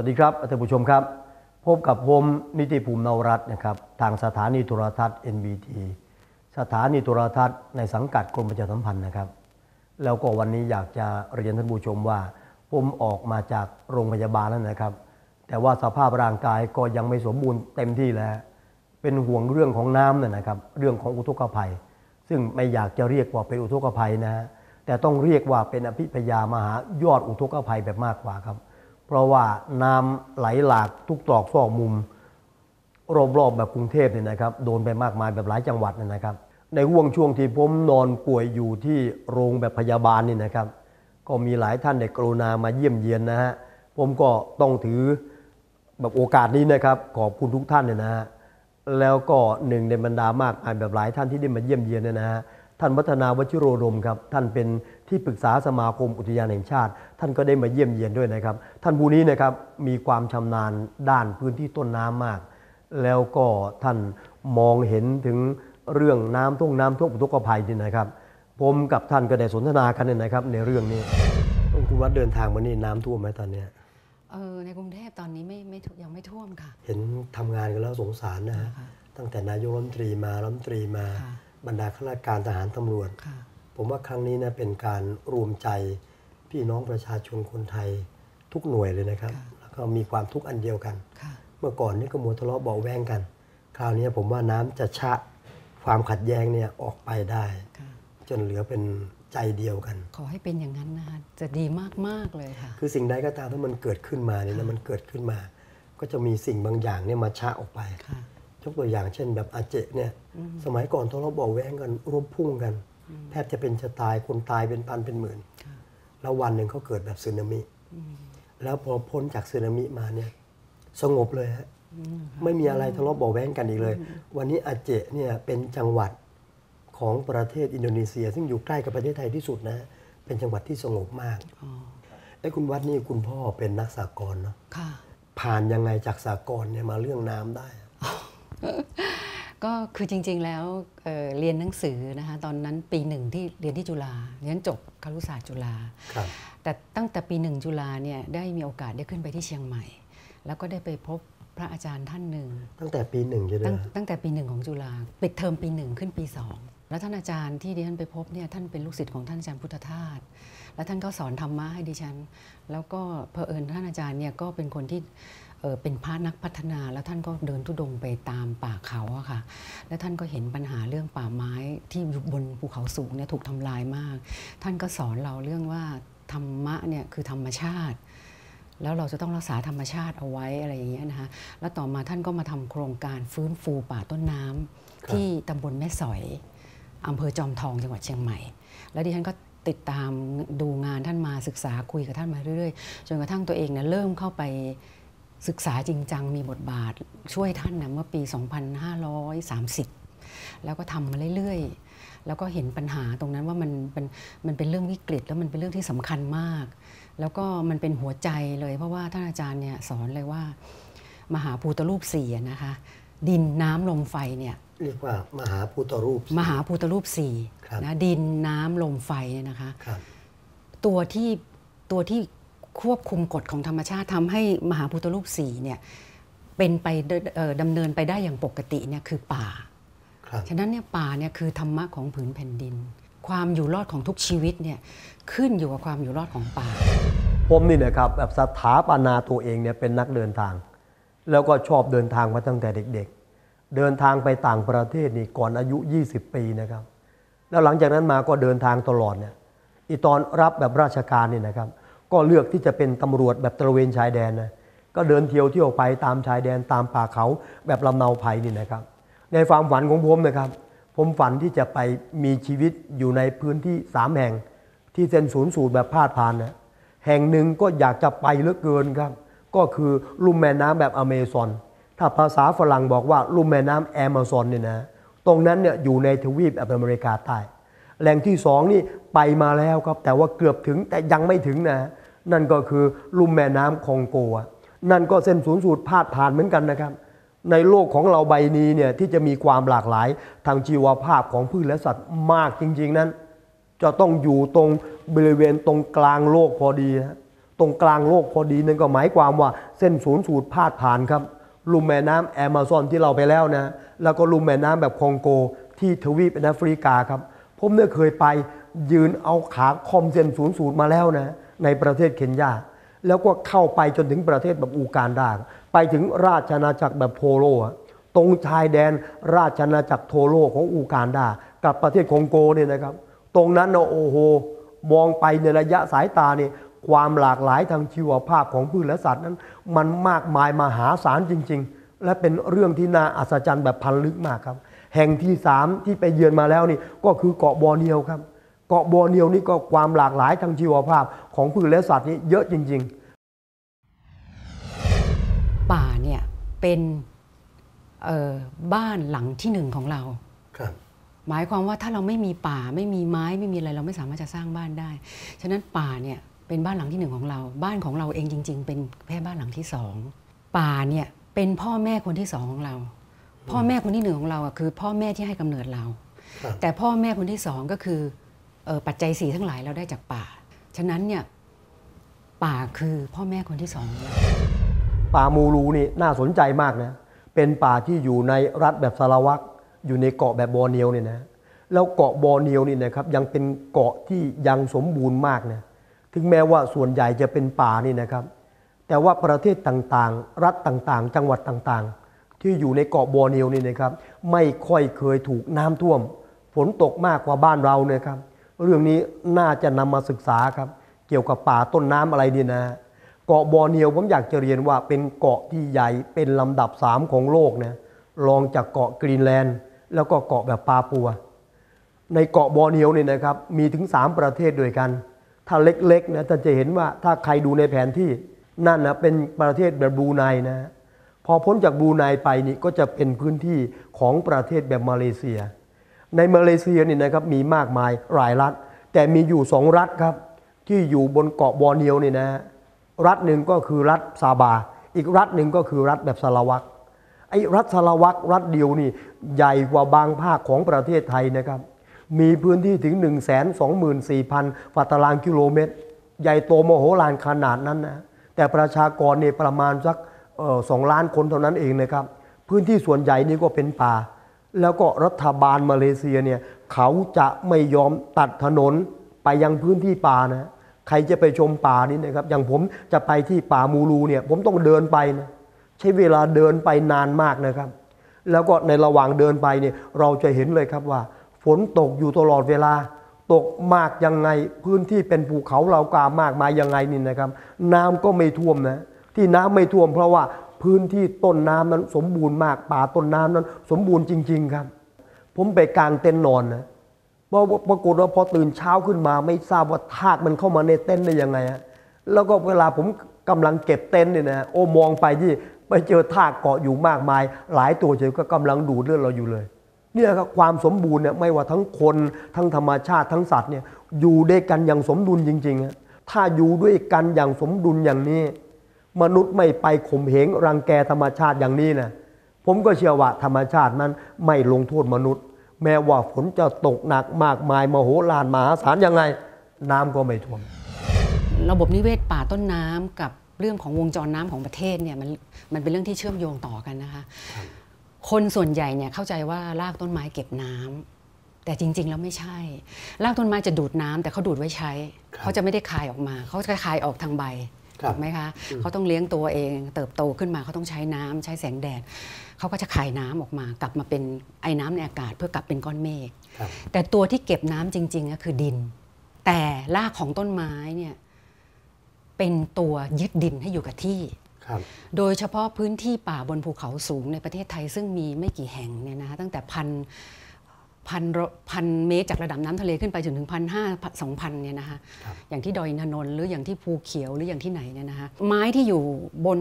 สวัสดีครับท่านผู้ชมครับ พบกับผมนิติภูมินวรัตน์นะครับ ทางสถานีโทรทัศน์ NBT สถานีโทรทัศน์ในสังกัดกรมประชาสัมพันธ์นะครับ แล้วก็วันนี้อยากจะเรียนท่านผู้ชมว่า ผมออกมาจากโรงพยาบาลแล้วนะครับ แต่ว่าสภาพร่างกายก็ยังไม่สมบูรณ์เต็มที่แล้ว เป็นห่วงเรื่องของน้ำน่ยนะครับ เรื่องของอุทกภัย ซึ่งไม่อยากจะเรียกว่าเป็นอุทกภัยนะฮะแต่ต้องเรียกว่าเป็นอภิพยามหายอดอุทกภัยแบบมากกว่าครับ เพราะว่าน้ำไหลหลากทุกตรอกซอกมุม รอบๆแบบกรุงเทพเนี่ยนะครับโดนไปมากมายแบบหลายจังหวัดเนยนะครับ ในห่วงช่วงที่ผมนอนป่วยอยู่ที่โรงแบบพยาบาลนี่นะครับ ก็มีหลายท่านได้กรุณามาเยี่ยมเยียนนะฮะผมก็ต้องถือแบบโอกาสนี้นะครับขอบคุณทุกท่านเนี่ยนะฮะแล้วก็หนึ่งในบรรดามากมายแบบหลายท่านที่ได้มาเยี่ยมเยียนเนี่ยนะฮะท่านวัฒนาวชิโรดมครับท่านเป็น ที่ปรึกษาสมาคมอุทยานแห่งชาติ ท่านก็ได้มาเยี่ยมเยียนด้วยนะครับ ท่านผู้นี้นะครับมีความชำนาญด้านพื้นที่ต้นน้ำมาก แล้วก็ท่านมองเห็นถึงเรื่องน้ำท่วมน้ำท่วมอุทกภัยนี่นะครับ ผมกับท่านก็ได้สนทนากันเนี่ยนะครับ ในเรื่องนี้คุณวัดเดินทางมานี่น้ำท่วมไหมตอนเนี้ยเออในกรุงเทพตอนนี้ไม่ไม่ท่วมยังไม่ท่วมค่ะ เห็นทำงานกันแล้วสงสารนะฮะค่ะตั้งแต่นายกรัฐมนตรีมารัฐมนตรีมาค่ะบรรดาข้าราชการทหารตำรวจค่ะ ผมว่าครั้งนี้นะเป็นการรวมใจพี่น้องประชาชนคนไทยทุกหน่วยเลยนะครับ แล้วก็มีความทุกข์อันเดียวกันค่ะเมื่อก่อนนี่ก็มัวทะเลาะเบาะแวงกัน คราวนี้ผมว่าน้ำจะชะความขัดแย้งเนี่ยออกไปได้ค่ะจนเหลือเป็นใจเดียวกัน ขอให้เป็นอย่างนั้นนะคะจะดีมาก ๆ เลยค่ะ คือสิ่งใดก็ตามถ้ามันเกิดขึ้นมาเนี่ยนะมันเกิดขึ้นมา ก็จะมีสิ่งบางอย่างเนี่ยมาชะออกไปค่ะยกตัวอย่างเช่นแบบอาเจเนี่ยสมัยก่อนทะเลาะเบาะแวงกันรบพุ่งกัน แทบจะเป็นจะตายคนตายเป็นพันเป็นหมื่นค่ะแล้ววันหนึ่งเขาเกิดแบบสึนามิแล้วพอพ้นจากสึนามิมาเนี่ยสงบเลยฮะไม่มีอะไรทะเลาะเบาะแว้งกันอีกเลย วันนี้อาเจเนี่ยเป็นจังหวัดของประเทศอินโดนีเซีย ซึ่งอยู่ใกล้กับประเทศไทยที่สุดนะ เป็นจังหวัดที่สงบมากอ๋อไอ้คุณวัดนี่คุณพ่อเป็นนักสากลเนาะค่ะผ่านยังไงจากสากลเนี่ยมาเรื่องน้ำได้อะ ก็คือจริง ๆ แล้วเอ่อเรียนหนังสือนะคะตอนนั้นปีหนึ่งที่เรียนที่จุฬาเรียนจบครุศาสตร์จุฬาครับแต่ตั้งแต่ปีหนึ่งจุฬาเนี่ยได้มีโอกาสได้ขึ้นไปที่เชียงใหม่ แล้วก็ได้ไปพบพระอาจารย์ท่านหนึ่ง ตั้งแต่ปีหนึ่งใช่ไหมตั้งฮะตั้งแต่ปีหนึ่งของจุฬาปิดเทอมปีหนึ่งขึ้นปีสองแล้วท่านอาจารย์ที่ดิฉันไปพบเนี่ยท่านเป็นลูกศิษย์ของท่านอาจารย์พุทธทาสแล้วท่านก็สอนธรรมะให้ดิฉัน แล้วก็เผอิญท่านอาจารย์เนี่ยก็เป็นคนที่ เอ่อเป็นพระนักพัฒนาแล้วท่านก็เดินทุดงค์ไปตามป่าเขาอะค่ะ แล้วท่านก็เห็นปัญหาเรื่องป่าไม้ที่อยู่บนภูเขาสูงเนี่ยถูกทำลายมาก ท่านก็สอนเราเรื่องว่าธรรมะเนี่ยคือธรรมชาติ แล้วเราจะต้องรักษาธรรมชาติเอาไว้อะไรอย่างเงี้ยนะคะแล้วต่อมาท่านก็มาทำโครงการฟื้นฟูป่าต้นน้ำที่ตำบลแม่สอยอำเภอจอมทองจังหวัดเชียงใหม่ แล้วดิฉันก็ติดตามดูงานท่านมาศึกษาคุยกับท่านมาเรื่อยๆ จนกระทั่งตัวเองเนี่ยเริ่มเข้าไป ศึกษาจริงจังมีบทบาทช่วยท่านนะเมื่อปี 2530 แล้วก็ทำมาเรื่อยๆ แล้วก็เห็นปัญหาตรงนั้นว่ามันเป็นมันเป็นเรื่องวิกฤต แล้วมันเป็นเรื่องที่สำคัญมาก แล้วก็มันเป็นหัวใจเลยเพราะว่าท่านอาจารย์เนี่ยสอนเลยว่า มหาภูตรูปสี่อะนะคะ ดินน้ำลมไฟเนี่ยเรียกว่ามหาพุทธรูป มหาภูตรูปสี่ครับนะดินน้ำลมไฟเนี่ยนะคะครับตัวที่ตัวที่ ควบคุมกฎของธรรมชาติทำให้มหาพุทธรูปสี่เนี่ยเป็นไปเดเอ่อดำเนินไปได้อย่างปกติเนี่ยคือป่าครับฉะนั้นเนี่ยป่าเนี่ยคือธรรมะของผืนแผ่นดิน ความอยู่รอดของทุกชีวิตเนี่ยขึ้นอยู่กับความอยู่รอดของป่า ผมนี่นะครับแบบสถาปนาตัวเองเนี่ยเป็นนักเดินทาง แล้วก็ชอบเดินทางมาตั้งแต่เด็ก ๆ เดินทางไปต่างประเทศนี่ก่อนอายุ 20 ปีนะครับ แล้วหลังจากนั้นมาก็เดินทางตลอดเนี่ยอีตอนรับแบบราชการนี่นะครับ ก็เลือกที่จะเป็นตำรวจแบบตระเวนชายแดนนะก็เดินเที่ยวเที่ยวไปตามชายแดนตามป่าเขาแบบลำเนาไพรนี่นะครับ ในความฝันของผมนะครับ ผมฝันที่จะไปมีชีวิตอยู่ในพื้นที่สามแห่ง ที่เส้นศูนย์สูตรแบบพาดผ่านนะแห่งหนึ่งก็อยากจะไปเหลือเกินครับ ก็คือลุ่มแม่น้ำแบบอเมซอนถ้าภาษาฝรั่งบอกว่าลุ่มแม่น้ำแอมะซอนเนี่ยนะตรงนั้นเนี่ยอยู่ในทวีปอเมริกาใต้แหล่งที่สองนี่ไปมาแล้วครับ แต่ว่าเกือบถึงแต่ยังไม่ถึงนะ นั่นก็คือลุ่มแม่น้ำคองโกอะนั่นก็เส้นศูนย์สูตรพาดผ่านเหมือนกันนะครับ ในโลกของเราใบนี้เนี่ยที่จะมีความหลากหลายทางชีวภาพของพืชและสัตว์มากจริง ๆ นั้น จะต้องอยู่ตรงบริเวณตรงกลางโลกพอดีนะตรงกลางโลกพอดีนั่นก็หมายความว่าเส้นศูนย์สูตรพาดผ่านครับลุ่มแม่น้ำแอมะซอนที่เราไปแล้วนะแล้วก็ลุ่มแม่น้ำแบบคองโก ที่ทวีปแอฟริกาครับผมเนี่ยเคยไปยืนเอาขาคอมเส้นศูนย์สูตรมาแล้วนะ ในประเทศเคนยา แล้วก็เข้าไปจนถึงประเทศแบบอูการดา ไปถึงราชอาณาจักรแบบโทโลอะตรงชายแดนราชอาณาจักรโทโลของอูการดา กับประเทศคองโกเนี่ยนะครับ ตรงนั้นนะโอ้โหมองไปในระยะสายตาเนี่ยความหลากหลายทางชีวภาพของพืชและสัตว์นั้น มันมากมายมหาศาลจริง ๆ และเป็นเรื่องที่น่าอัศจรรย์แบบพันลึกมากครับ แห่งที่สามที่ไปเยือนมาแล้วนี่ก็คือเกาะบอร์เนียวครับ เกาะบอร์เนียวนี่ก็ความหลากหลายทางชีวภาพ ของพืชและสัตว์นี่เยอะจริง ๆ ป่าเนี่ยเป็นเอ่อบ้านหลังที่หนึ่งของเราครับหมายความว่าถ้าเราไม่มีป่าไม่มีไม้ไม่มีอะไรเราไม่สามารถจะสร้างบ้านได้ ฉะนั้นป่าเนี่ยเป็นบ้านหลังที่หนึ่งของเรา บ้านของเราเองจริง ๆ เป็นแค่บ้านหลังที่สองป่าเนี่ยเป็นพ่อแม่คนที่สองของเรา พ่อแม่คนที่หนึ่งของเราอะคือ พ่อแม่ที่ให้กำเนิดเราครับแต่พ่อแม่คนที่สองก็คือเอ่อ ปัจจัยสีทั้งหลายเราได้จากป่า ฉะนั้นเนี่ยป่าคือพ่อแม่คนที่สองเราป่ามูรูนี่น่าสนใจมากนะ เป็นป่าที่อยู่ในรัฐแบบสารวัตรอยู่ในเกาะแบบบอร์เนียวเนี่ยนะ แล้วเกาะบอร์เนียวนี่นะครับยังเป็นเกาะที่ยังสมบูรณ์มากนะ ถึงแม้ว่าส่วนใหญ่จะเป็นป่านี่นะครับ แต่ว่าประเทศต่างๆ รัฐต่างๆ จังหวัดต่างๆ ที่อยู่ในเกาะบอร์เนียวนี่นะครับ ไม่ค่อยเคยถูกน้ำท่วม ฝนตกมากกว่าบ้านเราเนี่ยครับ เรื่องนี้น่าจะนำมาศึกษาครับ เกี่ยวกับป่าต้นน้ำอะไรนี่นะ เกาะบอร์เนียวผมอยากจะเรียนว่าเป็นเกาะที่ใหญ่เป็นลำดับสามของโลกนะรองจากเกาะกรีนแลนด์ แล้วก็เกาะแบบปาปัว ในเกาะบอร์เนียวเนี่ยนะครับมีถึง 3 ประเทศด้วยกัน ถ้าเล็กๆนะท่านจะเห็นว่าถ้าใครดูในแผนที่นั่นนะเป็นประเทศแบบบรูไนนะพอพ้นจากบรูไนไปนี่ก็จะเป็นพื้นที่ของประเทศแบบมาเลเซีย ในมาเลเซียนี่นะครับมีมากมายหลายรัฐ แต่มีอยู่สองรัฐครับ ที่อยู่บนเกาะบอร์เนียวนี่นะรัฐหนึ่งก็คือรัฐซาบา อีกรัฐหนึ่งก็คือรัฐแบบสลาวัตรไอ้รัฐสลาวัตรรัฐเดียวนี่ใหญ่กว่าบางภาคของประเทศไทยนะครับ มีพื้นที่ถึง 1 2 4 0 0 0ฝัตารางกิโลเมตร ใหญ่โตมโหฬารขนาดนั้นนะแต่ประชากรเนี่ยประมาณสักสองล้านคนเท่านั้นเองนะครับ พื้นที่ส่วนใหญ่นี่ก็เป็นป่า แล้วก็รัฐบาลมาเลเซียเนี่ยเขาจะไม่ยอมตัดถนนไปยังพื้นที่ป่านะใครจะไปชมป่านี่นะครับ อย่างผมจะไปที่ป่ามูรูเนี่ยผมต้องเดินไปนะใช้เวลาเดินไปนานมากนะครับ แล้วก็ในระหว่างเดินไปเนี่ยเราจะเห็นเลยครับว่า ฝนตกอยู่ตลอดเวลา ตกมากยังไงพื้นที่เป็นภูเขาเรากามากมายยังไงนี่นะครับ น้ำก็ไม่ท่วมนะที่น้ำไม่ท่วมเพราะว่า พื้นที่ต้นน้ำนั้นสมบูรณ์มากป่าต้นน้ำนั้น สมบูรณ์จริง ๆ ครับ ผมไปกลางเต็นท์นอนนะเพราะว่าปรากฏว่าพอตื่นเช้าขึ้นมา ไม่ทราบว่าทากมันเข้ามาในเต็นท์ได้ยังไงฮะแล้วก็เวลาผมกำลังเก็บเต็นท์เนี่ยนะโอ้มองไปที่ไปเจอทากเกาะอยู่มากมาย หลายตัวเฉยก็กำลังดูดเลือดเราอยู่เลยเนี่ยครับความสมบูรณ์เนี่ยไม่ว่าทั้งคนทั้งธรรมชาติทั้งสัตว์เนี่ยอยู่ด้วยกันอย่างสมดุลจริงๆอะถ้าอยู่ด้วยกันอย่างสมดุลอย่างนี้ มนุษย์ไม่ไปข่มเหงรังแกธรรมชาติอย่างนี้นะผมก็เชื่อว่าธรรมชาตินั้นไม่ลงโทษมนุษย์ แม้ว่าฝนจะตกหนักมากมายมโหฬารมหาศาลยังไง น้ำก็ไม่ท่วม ระบบนิเวศป่าต้นน้ำกับเรื่องของวงจรน้ำของประเทศเนี่ยมันมันเป็นเรื่องที่เชื่อมโยงต่อกันนะคะ คนส่วนใหญ่เนี่ยเข้าใจว่ารากต้นไม้เก็บน้ำแต่จริง ๆ แล้วไม่ใช่ รากต้นไม้จะดูดน้ำแต่เขาดูดไว้ใช้ครับเขาจะไม่ได้คายออกมา เขาจะคายออกทางใบครับ ถูกไหมคะเขาต้องเลี้ยงตัวเอง เติบโตขึ้นมาเขาต้องใช้น้ำใช้แสงแดดเขาก็จะคายน้ำออกมากลับมาเป็นไอ้น้ำในอากาศเพื่อกลับเป็นก้อนเมฆครับแต่ตัวที่เก็บน้ำจริงๆก็คือดิน แต่รากของต้นไม้เนี่ยเป็นตัวยึดดินให้อยู่กับที่ครับโดยเฉพาะพื้นที่ป่าบนภูเขาสูงในประเทศไทยซึ่งมีไม่กี่แห่งเนี่ยนะคะตั้งแต่พัน พันพันเมตรจากระดับน้ำทะเลขึ้นไปจนถึงพันห้าสองพันเนี่ยนะคะครับอย่างที่ดอยอินทนนท์หรืออย่างที่ภูเขียวหรืออย่างที่ไหนเนี่ยนะคะไม้ที่อยู่บน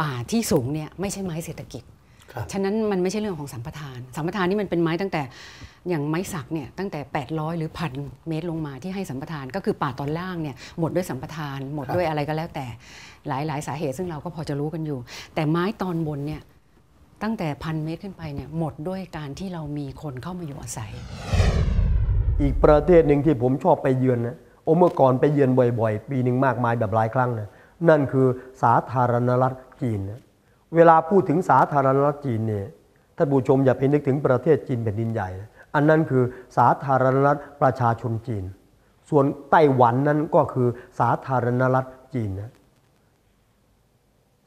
ป่าที่สูงเนี่ยไม่ใช่ไม้เศรษฐกิจครับฉะนั้นมันไม่ใช่เรื่องของสัมปทาน สัมปทานนี่มันเป็นไม้ตั้งแต่อย่างไม้สักเนี่ยตั้งแต่ 800 หรือพันเมตรลงมาที่ให้สัมปทาน ก็คือป่าตอนล่างเนี่ยหมดด้วยสัมปทาน หมดครับด้วยอะไรก็แล้วแต่หลายหลายสาเหตุซึ่งเราก็พอจะรู้กันอยู่ แต่ไม้ตอนบนเนี่ย ตั้งแต่พันเมตรขึ้นไปเนี่ยหมดด้วยการที่เรามีคนเข้ามาอยู่อาศัย อีกประเทศหนึ่งที่ผมชอบไปเยือนนะโอ้เมื่อก่อนไปเยือนบ่อย ๆ ปีหนึ่งมากมายแบบหลายครั้งนะนั่นคือสาธารณรัฐจีนนะเวลาพูดถึงสาธารณรัฐจีนเนี่ยท่านผู้ชมอย่าไปนึกถึงประเทศจีนแผ่นดินใหญ่นะอันนั้นคือสาธารณรัฐประชาชนจีน ส่วนไต้หวันนั้นก็คือสาธารณรัฐจีนนะ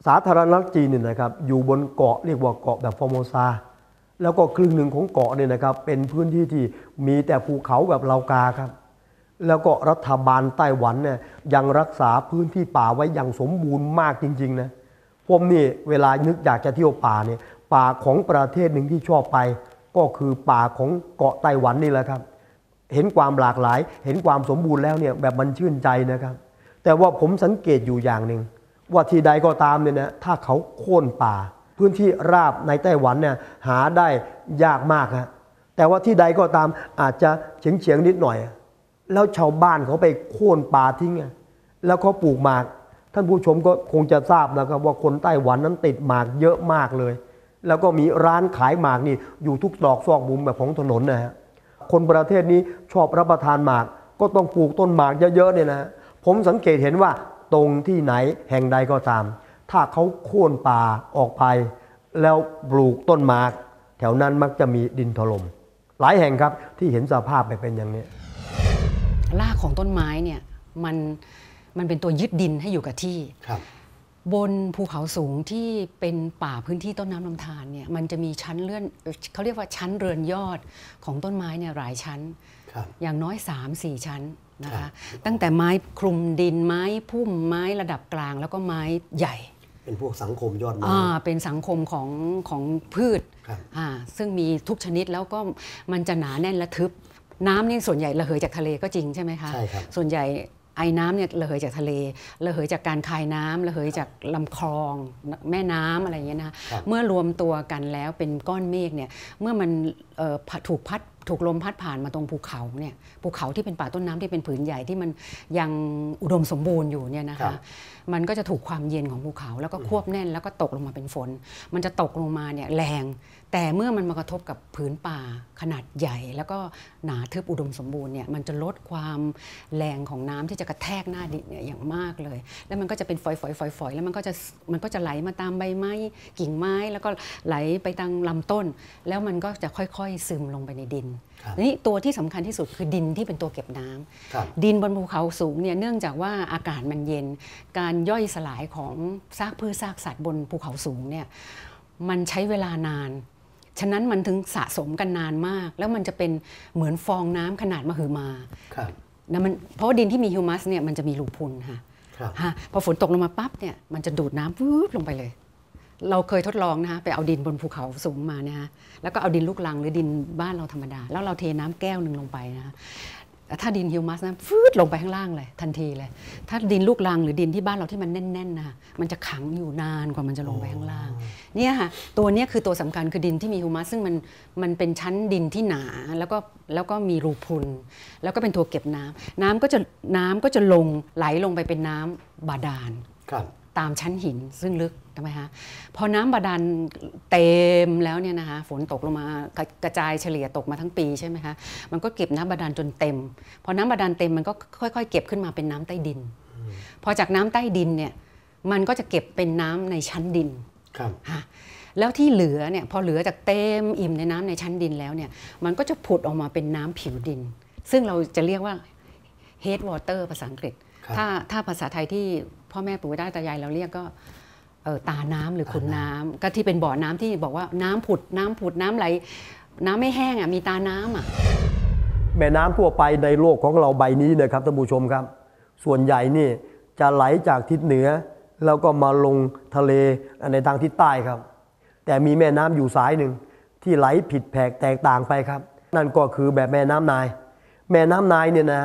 สาธารณรัฐจีนเนี่ยนะครับอยู่บนเกาะเรียกว่าเกาะแบบฟอร์โมซาแล้วก็ครึ่งหนึ่งของเกาะเนี่ยนะครับเป็นพื้นที่ที่มีแต่ภูเขาแบบเลากาครับ แล้วก็รัฐบาลไต้หวันเนี่ยยังรักษาพื้นที่ป่าไว้อย่างสมบูรณ์มากจริงๆนะผมนี่เวลานึกอยากจะเที่ยวป่าเนี่ยป่าของประเทศหนึ่งที่ชอบไป ก็คือป่าของเกาะไต้หวันนี่แหละครับ เห็นความหลากหลาย เห็นความสมบูรณ์แล้วเนี่ยแบบมันชื่นใจนะครับ แต่ว่าผมสังเกตอยู่อย่างหนึ่ง ว่าที่ใดก็ตามเนี่ยนะถ้าเขาโค่นป่า พื้นที่ราบในไต้หวันเนี่ยหาได้ยากมากฮะแต่ว่าที่ใดก็ตามอาจจะเฉียงเฉียงๆนิดหน่อย แล้วชาวบ้านเขาไปโค่นป่าทิ้งแล้วเขาปลูกหมาก ท่านผู้ชมก็คงจะทราบนะครับว่าคนไต้หวันนั้นติดหมากเยอะมากเลย แล้วก็มีร้านขายหมากนี่อยู่ทุกตรอกซอกมุมแบบของถนนนะฮะคนประเทศนี้ชอบรับประทานหมาก ก็ต้องปลูกต้นหมากเยอะๆเนี่ยนะผมสังเกตเห็นว่า ตรงที่ไหนแห่งใดก็ตาม ถ้าเขาโค่นป่าออกไป แล้วปลูกต้นหมาก แถวนั้นมักจะมีดินถล่มหลายแห่งครับที่เห็นสภาพไปเป็นอย่างนี้รากของต้นไม้เนี่ยมันมันเป็นตัวยึดดินให้อยู่กับที่ครับ บนภูเขาสูงที่เป็นป่าพื้นที่ต้นน้ำลำธารเนี่ยมันจะมีชั้นเลื่อนเอ่อเขาเรียกว่าชั้นเรือนยอดของต้นไม้เนี่ยหลายชั้นครับอย่างน้อย 3-4 ชั้นนะครัคะบตั้งแต่ไม้คลุมดินไม้พุ่มไม้ระดับกลางแล้วก็ไม้ใหญ่ เป็นพวกสังคมยอดไม้อ่าเป็นสังคมของของพืชครับอ่าซึ่งมีทุกชนิดแล้วก็มันจะหนาแน่นและทึบน้ำนี่ส่วนใหญ่ระเหยจากทะเลก็จริงใช่ไหมคะใช่ครับส่วนใหญ่ ไอ้น้ำเนี่ยระเหยจากทะเลระเหยจากการคายน้ำระเหยจากลำคลองแม่น้ำอะไรอย่างเงี้ยนะคะเมื่อรวมตัวกันแล้วเป็นก้อนเมฆเนี่ยเมื่อมันเอ่อพัดถูกพัดถูกลมพัดผ่านมาตรงภูเขาเนี่ยภูเขาที่เป็นป่าต้นน้ำที่เป็นผืนใหญ่ที่มันยังอุดมสมบูรณ์อยู่เนี่ยนะครัคะบมันก็จะถูกความเย็นของภูเขา แล้วก็ควบแน่นแล้วก็ตกลงมาเป็นฝน มันจะตกลงมาเนี่ยแรง แต่เมื่อมันมากระทบกับผืนป่าขนาดใหญ่ แล้วก็หนาทึบอุดมสมบูรณ์เนี่ยมันจะลดความแรงของน้ำที่จะกระแทกหน้าดินเนี่ยอย่างมากเลย แล้วมันก็จะเป็นฝอยๆฝอยๆแล้วมันก็จะมันก็จะไหลมาตามใบไม้กิ่งไม้ แล้วก็ไหลไปตามลำต้น แล้วมันก็จะค่อยๆ ซึมลงไปในดินครับนี่ตัวที่สำคัญที่สุดคือดินที่เป็นตัวเก็บน้ำครับดินบนภูเขาสูงเนี่ยเนื่องจากว่าอากาศมันเย็น การย่อยสลายของซากพืชซากสัตว์บนภูเขาสูงเนี่ยมันใช้เวลานาน ฉะนั้นมันถึงสะสมกันนานมาก แล้วมันจะเป็นเหมือนฟองน้ำขนาดมหึมาครับนะมันเพราะว่าดินที่มีฮิวมัสเนี่ยมันจะมีรูพุนค่ะครับฮะพอฝนตกลงมาปั๊บเนี่ยมันจะดูดน้ำวืบลงไปเลย เราเคยทดลองนะคะไปเอาดินบนภูเขาสูงมานะฮะแล้วก็เอาดินลูกลังหรือดินบ้านเราธรรมดา แล้วเราเทน้ำแก้วหนึ่งลงไปนะคะ ถ้าดินฮิวมัสนะฟืดลงไปข้างล่างเลยทันทีเลย ถ้าดินลูกลังหรือดินที่บ้านเราที่มันแน่นๆนะคะมันจะขังอยู่นานกว่ามันจะลงไปข้างล่างเนี่ยค่ะตัวเนี้ยคือตัวสำคัญคือดินที่มีฮิวมัสซึ่งมันมันเป็นชั้นดินที่หนาแล้วก็แล้วก็มีรูพุนแล้วก็เป็นตัวเก็บน้ำน้ำก็จะน้ำก็จะลงไหลลงไปเป็นน้ำบาดาลครับตามชั้นหินซึ่งลึก ใช่ไหมคะพอน้ำบาดาลเต็มแล้วเนี่ยนะคะฝนตกลงมากระกระจายเฉลี่ยตกมาทั้งปีใช่ไหมคะมันก็เก็บน้ำบาดาลจนเต็ม พอน้ำบาดาลเต็มมันก็ค่อยๆ เก็บขึ้นมาเป็นน้ำใต้ดิน พอจากน้ำใต้ดินเนี่ยมันก็จะเก็บเป็นน้ำในชั้นดินครับค่ะแล้วที่เหลือเนี่ยพอเหลือจากเต็มอิ่มในน้ำในชั้นดินแล้วเนี่ยมันก็จะผุดออกมาเป็นน้ำผิวดิน ซึ่งเราจะเรียกว่า head water ภาษาอังกฤษครับถ้าถ้าภาษาไทยที่พ่อแม่ปู่ย่าตายายเราเรียกก็เอ่อ ตาน้ำหรือขุนน้ำก็ที่เป็นบ่อน้ำที่บอกว่าน้ำผุดน้ำผุดน้ำไหล น้ำไม่แห้งอะมีตาน้ำอะแม่น้ำทั่วไปในโลกของเราใบนี้นะครับท่านผู้ชมครับ ส่วนใหญ่นี่จะไหลจากทิศเหนือ แล้วก็มาลงทะเลในทางทิศใต้ครับ แต่มีแม่น้ำอยู่สายหนึ่งที่ไหลผิดแผกแตกต่างไปครับ นั่นก็คือแบบแม่น้ำนาย แม่น้ำนายเนี่ยนะ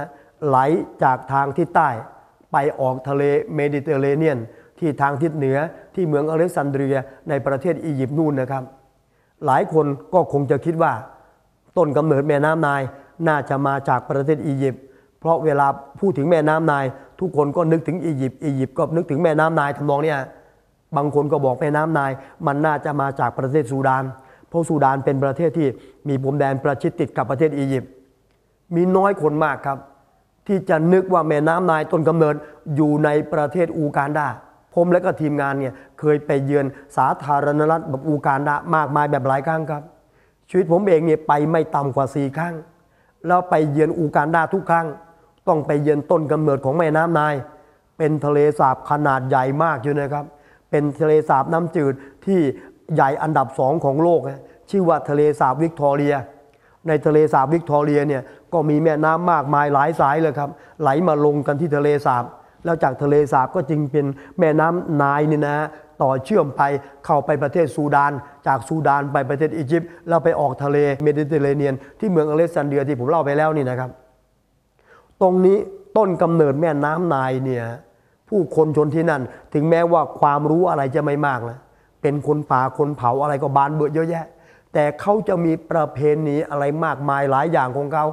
ไหลจากทางทิศใต้ไปออกทะเลเมดิเตอร์เรเนียน ที่ทางทิศเหนือที่เมืองอเล็กซานเดรียในประเทศอียิปต์นู่นนะครับ หลายคนก็คงจะคิดว่า ต้นกำเนิดแม่น้ำนายน่าจะมาจากประเทศอียิปต์เพราะเวลาพูดถึงแม่น้ำนาย ทุกคนก็นึกถึงอียิปต์อียิปต์ก็นึกถึงแม่น้ำนายทำนองเนี้ยบางคนก็บอกแม่น้ำนาย มันน่าจะมาจากประเทศซูดาน เพราะซูดานเป็นประเทศที่มีพรมแดนประชิดติดกับประเทศอียิปต์มีน้อยคนมากครับ ที่จะนึกว่าแม่น้ำไนายต้นกำเนิดอยู่ในประเทศอูกันดา ผมและก็ทีมงานเนี่ยเคยไปเยือนสาธารณรัฐแบบอูกันดามากมายแบบหลายครั้งครับ ชีวิตผมเองเนี่ยไปไม่ต่ำกว่าสี่ครั้ง แล้วไปเยือนอูกันดาทุกครั้ง ต้องไปเยือนต้นกำเนิดของแม่น้ำไนาย เป็นทะเลสาบขนาดใหญ่มากอยู่นะครับ เป็นทะเลสาบน้ำจืดที่ใหญ่อันดับสองของโลก ชื่อว่าทะเลสาบวิกตอเรีย ในทะเลสาบวิกตอเรียเนี่ยก็มีแม่น้ำมากมายหลายสายเลยครับ ไหลมาลงกันที่ทะเลสาบ แล้วจากทะเลสาบก็จึงเป็นแม่น้ำนายนี่นะต่อเชื่อมไปเข้าไปประเทศซูดาน จากซูดานไปประเทศอียิปต์แล้วไปออกทะเลเมดิเตอร์เรเนียน ที่เมืองอเล็กซานเดียที่ผมเล่าไปแล้วนี่นะครับ ตรงนี้ต้นกำเนิดแม่น้ำนายเนี่ยผู้คนชนที่นั่น ถึงแม้ว่าความรู้อะไรจะไม่มากนะเป็นคนป่าคนเผาอะไรก็บานเบื่อเยอะแยะ แต่เขาจะมีประเพณีอะไรมากมายหลายอย่างของเขา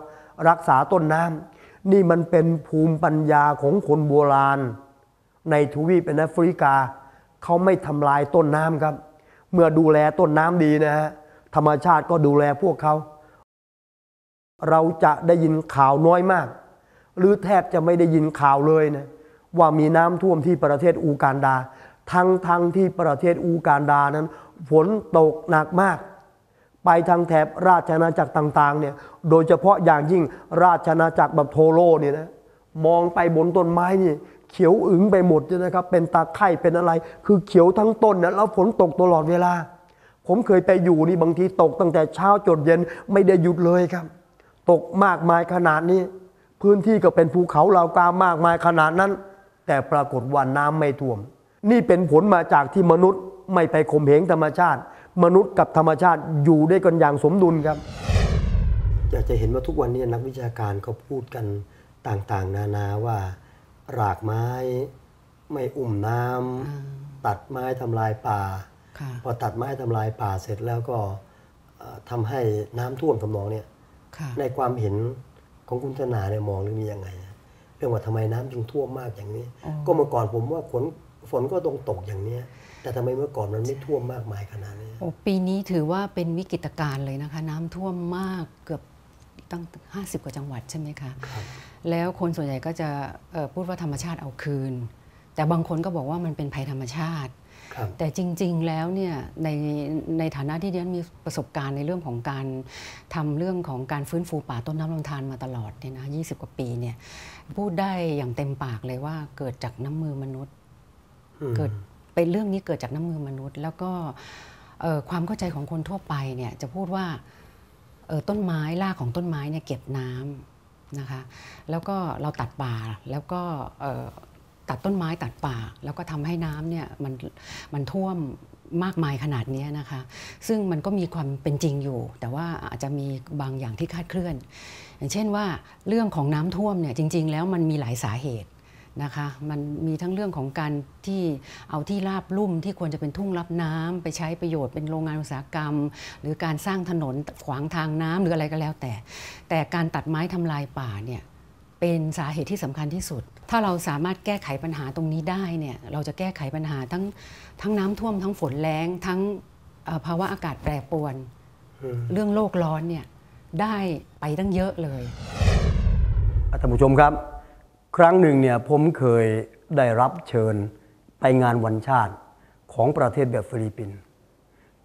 รักษาต้นน้ำ นี่มันเป็นภูมิปัญญาของคนโบราณ ในทวีปแอฟริกา เขาไม่ทำลายต้นน้ำครับ เมื่อดูแลต้นน้ำดีนะฮะธรรมชาติก็ดูแลพวกเขา เราจะได้ยินข่าวน้อยมาก หรือแทบจะไม่ได้ยินข่าวเลยนะว่ามีน้ำท่วมที่ประเทศอูกันดา ทั้งทั้งที่ประเทศอูกันดานั้น ฝนตกหนักมาก ไปทางแถบราชอาณาจักรต่างๆเนี่ยโดยเฉพาะอย่างยิ่งราชอาณาจักรแบบโทโลเนี่ยนะมองไปบนต้นไม้นี่เขียวอึ๋งไปหมดเลยนะครับ เป็นตาไคร่เป็นอะไร คือเขียวทั้งต้นนะแล้วฝนตกตลอดเวลา ผมเคยไปอยู่นี่บางทีตกตั้งแต่เช้าจนเย็นไม่ได้หยุดเลยครับ ตกมากมายขนาดนี้ พื้นที่ก็เป็นภูเขาเหล่ากามากมายขนาดนั้น แต่ปรากฏว่าน้ำไม่ท่วม นี่เป็นผลมาจากที่มนุษย์ไม่ไปข่มเหงธรรมชาติ มนุษย์กับธรรมชาติอยู่ด้วยกันอย่างสมดุลครับอยากจะเห็นว่าทุกวันนี้นักวิชาการก็พูดกันต่างๆ นานาว่า รากไม้ไม่อุ่มน้ำตัดไม้ทำลายป่าค่ะพอตัดไม้ทำลายป่าเสร็จแล้วก็เอ่อทำให้น้ำท่วมทำนองเนี่ยค่ะในความเห็นของคุณธนาเนี่ยมองเรื่องนี้ยังไงอะเรื่องว่าทำไมน้ำจึงท่วมมากอย่างนี้อ๋อก็เมื่อก่อนผมว่าฝนฝนก็ต้องตกอย่างเนี้ย แต่ทำไมเมื่อก่อนมันไม่ท่วมมากมายขนาดนี้โอ้ปีนี้ถือว่าเป็นวิกฤตการณ์เลยนะคะ น้ำท่วมมากเกือบตั้ง 50 กว่าจังหวัดใช่ไหมคะ ครับ แล้วคนส่วนใหญ่ก็จะเอ่อพูดว่าธรรมชาติเอาคืน แต่บางคนก็บอกว่ามันเป็นภัยธรรมชาติ ครับ แต่จริง ๆ แล้วเนี่ยในในฐานะที่ดิฉันมีประสบการณ์ในเรื่องของการทำเรื่องของการฟื้นฟูป่าต้นน้ำลำธารมาตลอดเนี่ยนะ20กว่าปีเนี่ยพูดได้อย่างเต็มปากเลยว่าเกิดจากน้ำมือมนุษย์ อืม เกิด เป็นเรื่องนี้เกิดจากน้ำมือมนุษย์ แล้วก็ความเข้าใจของคนทั่วไปเนี่ยจะพูดว่าต้นไม้รากของต้นไม้เนี่ยเก็บน้ำนะคะ แล้วก็เราตัดป่าแล้วก็ตัดต้นไม้ตัดป่า แล้วก็ทำให้น้ำเนี่ยมันมันท่วมมากมายขนาดนี้นะคะ ซึ่งมันก็มีความเป็นจริงอยู่ แต่ว่าอาจจะมีบางอย่างที่คาดเคลื่อน อย่างเช่นว่าเรื่องของน้ำท่วมเนี่ยจริง ๆ แล้วมันมีหลายสาเหตุ นะคะมันมีทั้งเรื่องของการที่เอาที่ราบลุ่มที่ควรจะเป็นทุ่งรับน้ำไปใช้ประโยชน์เป็นโรงงานอุตสาหกรรม หรือการสร้างถนนขวางทางน้ำหรืออะไรก็แล้วแต่ แต่การตัดไม้ทำลายป่าเนี่ยเป็นสาเหตุที่สำคัญที่สุด ถ้าเราสามารถแก้ไขปัญหาตรงนี้ได้เนี่ยเราจะแก้ไขปัญหาทั้งทั้งน้ำท่วมทั้งฝนแล้งทั้งเอ่อภาวะอากาศแปรปรวนอืมเรื่องโลกร้อนเนี่ยได้ไปตั้งเยอะเลยท่านผู้ชมครับ ครั้งหนึ่งเนี่ยผมเคยได้รับเชิญไปงานวันชาติของประเทศแบบฟิลิปปินส์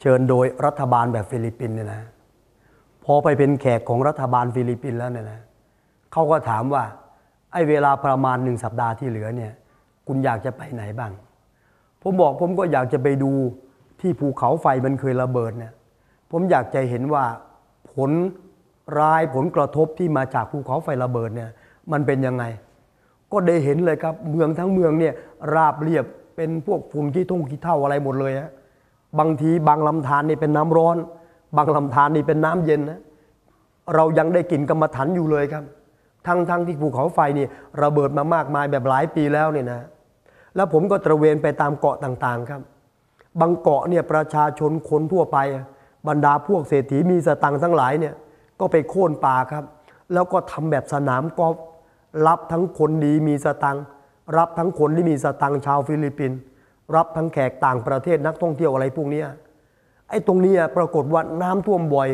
เชิญโดยรัฐบาลแบบฟิลิปปินส์เนี่ยนะพอไปเป็นแขกของรัฐบาลฟิลิปปินส์แล้วเนี่ยนะเขาก็ถามว่าไอ้เวลาประมาณหนึ่งสัปดาห์ที่เหลือเนี่ยคุณอยากจะไปไหนบ้าง ผมบอกผมก็อยากจะไปดูที่ภูเขาไฟมันเคยระเบิดเนี่ยผมอยากจะเห็นว่าผลร้ายผลกระทบที่มาจากภูเขาไฟระเบิดเนี่ยมันเป็นยังไง ก็ได้เห็นเลยครับ เมืองทั้งเมืองเนี่ยราบเรียบเป็นพวกฝุ่นขี้ทุ่งขี้เท่าอะไรหมดเลยฮะบางทีบางลำธารนี่เป็นน้ำร้อน บางลำธารนี่เป็นน้ำเย็นนะเรายังได้กลิ่นกรรมฐานอยู่เลยครับ ทั้งทั้งที่ภูเขาไฟนี่ระเบิดมามากมายแบบหลายปีแล้วเนี่ยนะ แล้วผมก็ตระเวนไปตามเกาะต่างๆครับ บางเกาะเนี่ยประชาชนคนทั่วไป บรรดาพวกเศรษฐีมีสตังค์ทั้งหลายเนี่ยก็ไปโค่นป่าครับ แล้วก็ทำแบบสนามกอล์ฟ รับทั้งคนดีมีสตังค์รับทั้งคนที่มีสตังค์ชาวฟิลิปปินส์รับทั้งแขกต่างประเทศนักท่องเที่ยวอะไรพวกนี้ไอ้ตรงนี้ปรากฏว่าน้ำท่วมบ่อย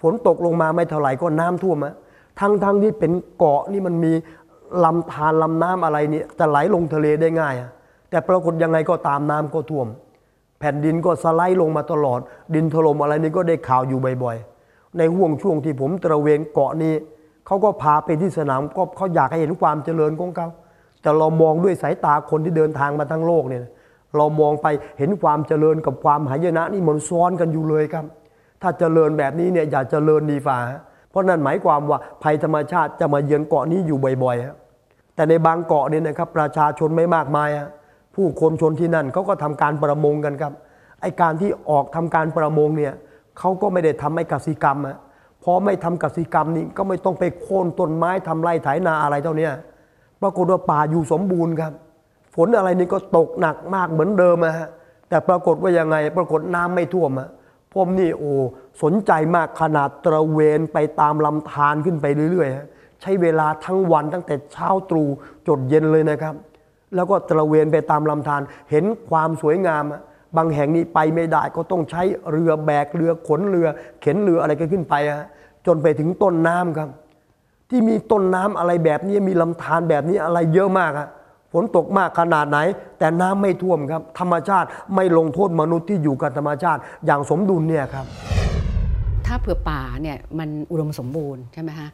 ฝนตกลงมาไม่เท่าไหร่ก็น้ำท่วมอะทั้งทั้งที่เป็นเกาะนี่มันมีลำธารลำน้ำอะไรนี่จะไหลลงทะเลได้ง่ายอะแต่ปรากฏยังไงก็ตามน้ำก็ท่วม แผ่นดินก็สไลด์ลงมาตลอด ดินถล่มอะไรนี่ก็ได้ข่าวอยู่บ่อยๆ ในห่วงช่วงที่ผมตระเวนเกาะนี้ เขาก็พาไปที่สนามก็เขาอยากให้เห็นความเจริญของเขาแต่เรามองด้วยสายตาคนที่เดินทางมาทั้งโลกเนี่ยเรามองไปเห็นความเจริญกับความหายนะนี่มันซ้อนกันอยู่เลยครับ ถ้าเจริญแบบนี้เนี่ยอย่าเจริญดีฝ่าเพราะนั่นหมายความว่าภัยธรรมชาติจะมาเยือนเกาะนี้อยู่บ่อยๆแต่ในบางเกาะเนี่ยนะครับประชาชนไม่มากมายผู้คนชนที่นั่นเขาก็ทำการประมงกันครับไอการที่ออกทำการประมงเนี่ยเขาก็ไม่ได้ทำไอ้กสิกรรมฮะ พอไม่ทำกสิกรรมนี่ก็ไม่ต้องไปโค่นต้นไม้ทำไร่ไถนาอะไรเท่านี้ปรากฏว่าป่าอยู่สมบูรณ์ครับ ฝนอะไรนี่ก็ตกหนักมากเหมือนเดิมอะฮะแต่ปรากฏว่ายังไง ปรากฏน้ำไม่ท่วมอะผมนี่โอ้สนใจมากขนาดตระเวนไปตามลำธารขึ้นไปเรื่อยๆ ใช้เวลาทั้งวันตั้งแต่เช้าตรู่จดเย็นเลยนะครับ แล้วก็ตระเวนไปตามลำธารเห็นความสวยงามอะ บางแห่งนี้ไปไม่ได้ก็ต้องใช้เรือแบกเรือขนเรือ เข็นเรืออะไรกันขึ้นไปฮะจนไปถึงต้นน้ำครับ ที่มีต้นน้ำอะไรแบบนี้มีลำธารแบบนี้อะไรเยอะมากอะฝนตกมากขนาดไหน แต่น้ำไม่ท่วมครับ ธรรมชาติไม่ลงโทษมนุษย์ที่อยู่กับธรรมชาติอย่างสมดุลเนี่ยครับถ้าเผื่อป่าเนี่ยมันอุดมสมบูรณ์ใช่ไหมฮะ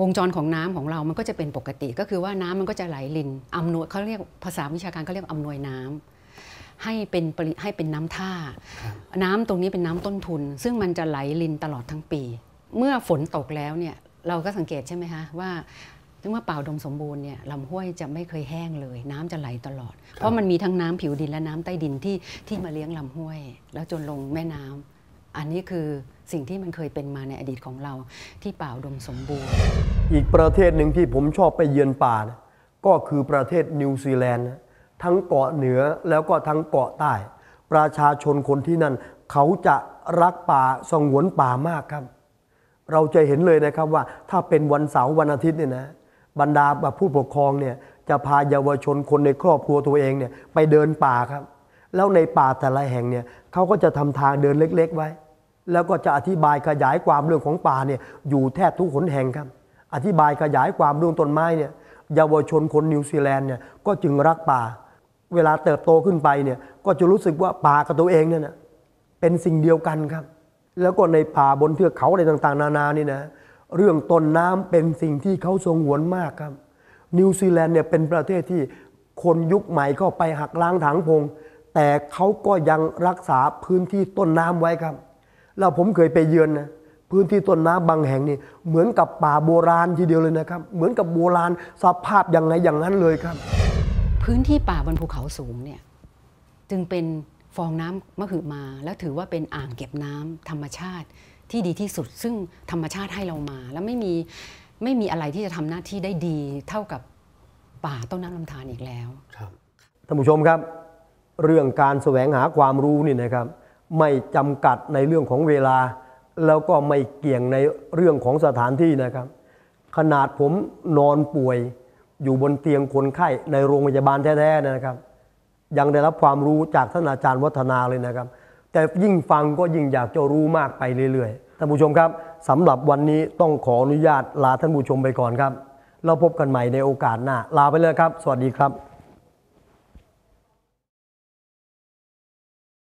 วงจรของน้ำของเรามันก็จะเป็นปกติ ก็คือว่าน้ำมันก็จะไหลลินอำนวยเขาเรียกภาษาวิชาการเขาเรียกอำนวยน้ำ ให้เป็นปริให้เป็นน้ำท่า น้ำตรงนี้เป็นน้ำต้นทุน ซึ่งมันจะไหลลินตลอดทั้งปี เมื่อฝนตกแล้วเนี่ยเราก็สังเกตใช่ไหมคะว่าเมื่อป่าอุดมสมบูรณ์เนี่ยลำห้วยจะไม่เคยแห้งเลย น้ำจะไหลตลอด เพราะมันมีทั้งน้ำผิวดินและน้ำใต้ดินที่ที่มาเลี้ยงลำห้วย แล้วจนลงแม่น้ำอันนี้คือสิ่งที่มันเคยเป็นมาในอดีตของเราที่ป่าอุดมสมบูรณ์ อีกประเทศหนึ่งที่ผมชอบไปเยือนป่านะก็คือประเทศนิวซีแลนด์นะ ทั้งเกาะเหนือแล้วก็ทั้งเกาะใต้ ประชาชนคนที่นั่น เขาจะรักป่าสงวนป่ามากครับ เราจะเห็นเลยนะครับว่าถ้าเป็นวันเสาร์วันอาทิตย์เนี่ยนะบรรดาผู้ปกครองเนี่ยจะพาเยาวชนคนในครอบครัวตัวเองเนี่ยไปเดินป่าครับ แล้วในป่าแต่ละแห่งเนี่ยเขาก็จะทำทางเดินเล็ก ๆ ไว้ แล้วก็จะอธิบายขยายความเรื่องของป่าเนี่ยอยู่แทบทุกหนแห่งครับ อธิบายขยายความเรื่องต้นไม้เนี่ยเยาวชนคนนิวซีแลนด์เนี่ยก็จึงรักป่า เวลาเติบโตขึ้นไปเนี่ยก็จะรู้สึกว่าป่ากับตัวเองเนี่ยนะเป็นสิ่งเดียวกันครับ แล้วก็ในป่าบนเทือกเขาอะไรต่างๆ นานานี่นะเรื่องต้นน้ำเป็นสิ่งที่เขาทรงหวนมากครับ นิวซีแลนด์เนี่ยเป็นประเทศที่คนยุคใหม่เข้าไปหักล้างถังพง แต่เขาก็ยังรักษาพื้นที่ต้นน้ำไว้ครับ แล้วผมเคยไปเยือนนะพื้นที่ต้นน้ำบางแห่งนี่เหมือนกับป่าโบราณทีเดียวเลยนะครับ เหมือนกับโบราณสภาพอย่างไงอย่างนั้นเลยครับ พื้นที่ป่าบนภูเขาสูงเนี่ยจึงเป็นฟองน้ำมหึมา แล้วถือว่าเป็นอ่างเก็บน้ำธรรมชาติที่ดีที่สุด ซึ่งธรรมชาติให้เรามา แล้วไม่มีไม่มีอะไรที่จะทำหน้าที่ได้ดีเท่ากับป่าต้นน้ำลำธารอีกแล้วครับท่านผู้ชมครับ เรื่องการแสวงหาความรู้นี่นะครับ ไม่จำกัดในเรื่องของเวลา แล้วก็ไม่เกี่ยงในเรื่องของสถานที่นะครับ ขนาดผมนอนป่วย อยู่บนเตียงคนไข้ในโรงพยาบาลแท้ๆนะครับ ยังได้รับความรู้จากท่านอาจารย์วัฒนาเลยนะครับ แต่ยิ่งฟังก็ยิ่งอยากจะรู้มากไปเรื่อยๆท่านผู้ชมครับสำหรับวันนี้ต้องขออนุญาตลาท่านผู้ชมไปก่อนครับ เราพบกันใหม่ในโอกาสหน้าลาไปเลยครับ สวัสดีครับ